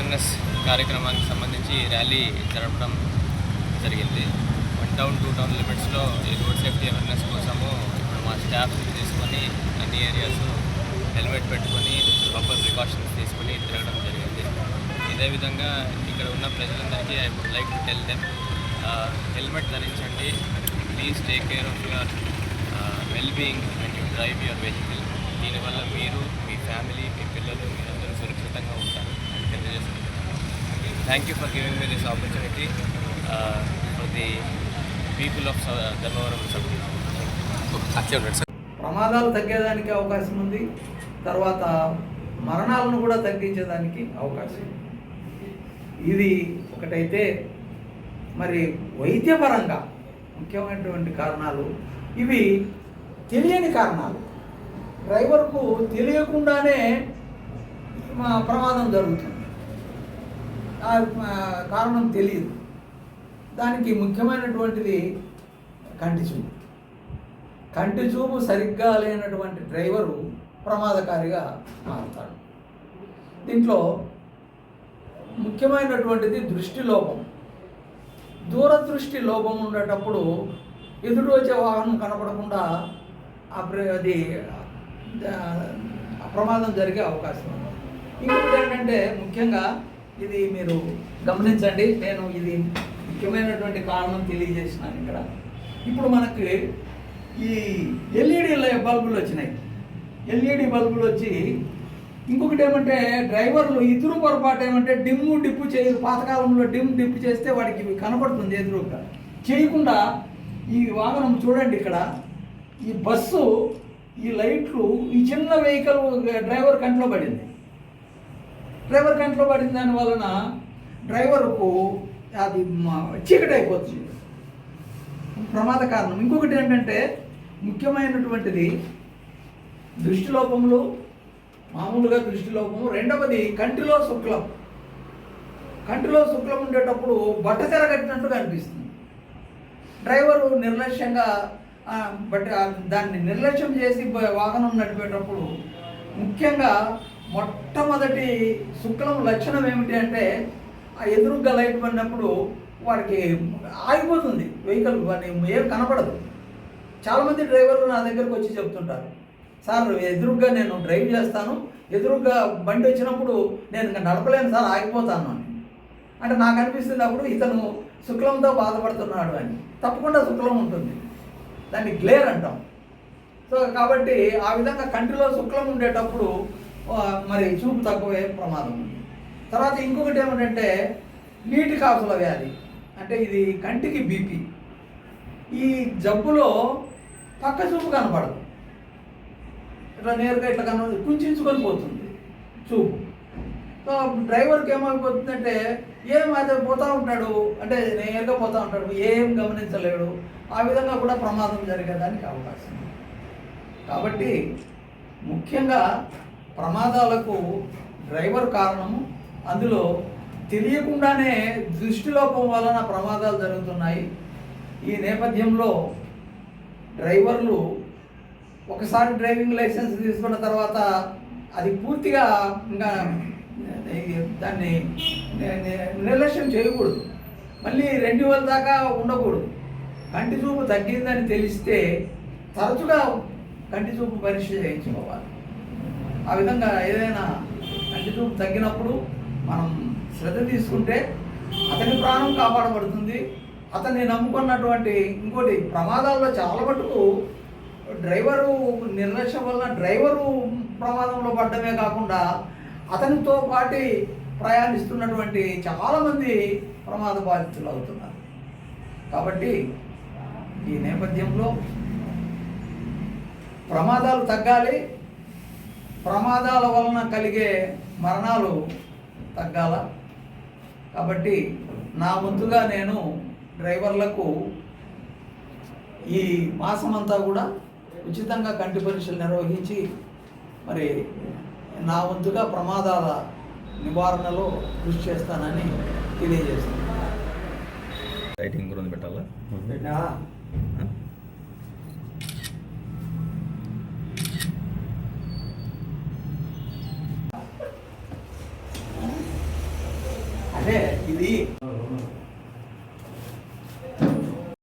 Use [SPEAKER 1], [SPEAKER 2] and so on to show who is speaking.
[SPEAKER 1] Awareness కార్యక్రమానికి సంబంధించి rally జరపడం జరిగింది. వన్ టౌన్ టూ టౌన్ లిమిట్స్లో ఈ రోడ్ సేఫ్టీ అవేర్నెస్ కోసము ఇప్పుడు మా స్టాఫ్ తీసుకొని అన్ని ఏరియాస్ హెల్మెట్ పెట్టుకొని ప్రాపర్ ప్రికాషన్స్ తీసుకొని తిరగడం జరిగింది. ఇదే విధంగా ఇక్కడ ఉన్న ప్రజలందరికీ I would like to tell them helmet ధరించండి. Please take care of your well being and you drive your vehicle దీనివల్ల మీరు మీ ఫ్యామిలీ మీ పిల్లలు మీ thank you for giving me this opportunity for the people of Dharmavaram
[SPEAKER 2] ప్రమాదాలు తగ్గేదానికి అవకాశం ఉంది. తర్వాత మరణాలను కూడా తగ్గించేదానికి అవకాశం ఉంది. ఇది ఒకటైతే మరి వైద్యపరంగా ముఖ్యమైనటువంటి కారణాలు. ఇవి తెలియని కారణాలు. డ్రైవర్కు తెలియకుండానే మా ప్రమాదం జరుగుతుంది. కారణం తెలియదు. దానికి ముఖ్యమైనటువంటిది కంటి చూపు. కంటి చూపు సరిగ్గా లేనటువంటి డ్రైవరు ప్రమాదకారిగా మారుతాడు. దీంట్లో ముఖ్యమైనటువంటిది దృష్టి లోపం. దూరదృష్టి లోపం ఉండేటప్పుడు ఎదురు వచ్చే వాహనం కనపడకుండా ఆ ప్ర- అది ప్రమాదం జరిగే అవకాశం ఉంది. ఇంకొకటి ఏంటంటే ముఖ్యంగా ఇది మీరు గమనించండి. నేను ఇది ముఖ్యమైనటువంటి కారణం తెలియజేసినాను ఇక్కడ. ఇప్పుడు మనకి ఈ ఎల్ఈడి బల్బులు వచ్చినాయి. ఎల్ఈడి బల్బులు వచ్చి ఇంకొకటి ఏమంటే డ్రైవర్లు ఇద్దరు పొరపాటు ఏమంటే డిమ్ము డిప్పు చేయ పాతకాలంలో డిమ్ డిప్పు చేస్తే వాడికి కనపడుతుంది ఎదురుగా. చేయకుండా ఈ వాహనం చూడండి ఇక్కడ. ఈ బస్సు ఈ లైట్లు ఈ చిన్న వెహికల్ డ్రైవర్ కంట్లో పడింది. డ్రైవర్ కంట్లో పడిన దాని వలన డ్రైవర్కు అది చీకటి అయిపోతుంది. ప్రమాద కారణం. ఇంకొకటి ఏంటంటే ముఖ్యమైనటువంటిది దృష్టిలోపములు మామూలుగా దృష్టిలోపము రెండవది కంటిలో శుక్లం. కంటిలో శుక్లం ఉండేటప్పుడు బట్ట తెరగట్టినట్టుగా అనిపిస్తుంది డ్రైవరు నిర్లక్ష్యంగా బట్ దాన్ని నిర్లక్ష్యం చేసి వాహనం నడిపేటప్పుడు ముఖ్యంగా మొట్టమొదటి శుక్లం లక్షణం ఏమిటి అంటే ఆ ఎదురుగా లైట్ పడినప్పుడు వాడికి ఆగిపోతుంది. వెహికల్ వాడిని ఏం కనపడదు. చాలామంది డ్రైవర్లు నా దగ్గరకు వచ్చి చెప్తుంటారు సార్ ఎదురుగ్గా నేను డ్రైవ్ చేస్తాను. ఎదురుగ్గా బండి వచ్చినప్పుడు నేను ఇంకా నడపలేను సార్ ఆగిపోతాను అని. అంటే నాకు అనిపిస్తుంది అప్పుడు ఇతను శుక్లంతో బాధపడుతున్నాడు అని. తప్పకుండా శుక్లం ఉంటుంది. దాన్ని గ్లేర్ అంటాం. సో కాబట్టి ఆ విధంగా కంటిలో శుక్లం ఉండేటప్పుడు మరి చూపు తక్కువే ప్రమాదం. ఉంది తర్వాత ఇంకొకటి ఏమిటంటే నీటి కాకుల వ్యాధి. అంటే ఇది కంటికి బీపీ. ఈ జబ్బులో పక్క చూపు కనపడదు. ఇట్లా నేరుగా ఇట్లా కన కుంచుకొని పోతుంది చూపు. సో డ్రైవర్కి ఏమైపోతుందంటే ఏం అదే పోతూ ఉంటాడు. అంటే నేరుగా పోతూ ఉంటాడు. ఏం గమనించలేడు. ఆ విధంగా కూడా ప్రమాదం జరిగేదానికి అవకాశం కాబట్టి ముఖ్యంగా ప్రమాదాలకు డ్రైవర్ కారణము. అందులో తెలియకుండానే దృష్టిలోపం వలన ప్రమాదాలు జరుగుతున్నాయి. ఈ నేపథ్యంలో డ్రైవర్లు ఒకసారి డ్రైవింగ్ లైసెన్స్ తీసుకున్న తర్వాత అది పూర్తిగా ఇంకా దాన్ని నిర్లక్ష్యం చేయకూడదు. మళ్ళీ రెండు వేల దాకా ఉండకూడదు. కంటి చూపు తగ్గిందని తెలిస్తే తరచుగా కంటి చూపు పరీక్ష చేయించుకోవాలి. ఆ విధంగా ఏదైనా కంటి చూపు తగ్గినప్పుడు మనం శ్రద్ధ తీసుకుంటే అతని ప్రాణం కాపాడబడుతుంది. అతన్ని నమ్ముకున్నటువంటి ఇంకోటి ప్రమాదాల్లో చాలా మటుకు డ్రైవరు నిర్లక్ష్యం వలన డ్రైవరు ప్రమాదంలో పడ్డమే కాకుండా అతనితో పాటి ప్రయాణిస్తున్నటువంటి చాలామంది ప్రమాద బాధితులు అవుతున్నారు. కాబట్టి ఈ నేపథ్యంలో ప్రమాదాలు తగ్గాలి. ప్రమాదాల వలన కలిగే మరణాలు తగ్గాల. కాబట్టి నా వంతుగా నేను డ్రైవర్లకు ఈ మాసమంతా కూడా ఉచితంగా కంటి పరీక్షలు నిర్వహించి మరి నా వంతుగా ప్రమాదాల నివారణలో కృషి చేస్తానని
[SPEAKER 3] ఉంది పెట్టాలా?
[SPEAKER 2] పెట్టినావా? అంటే ఇది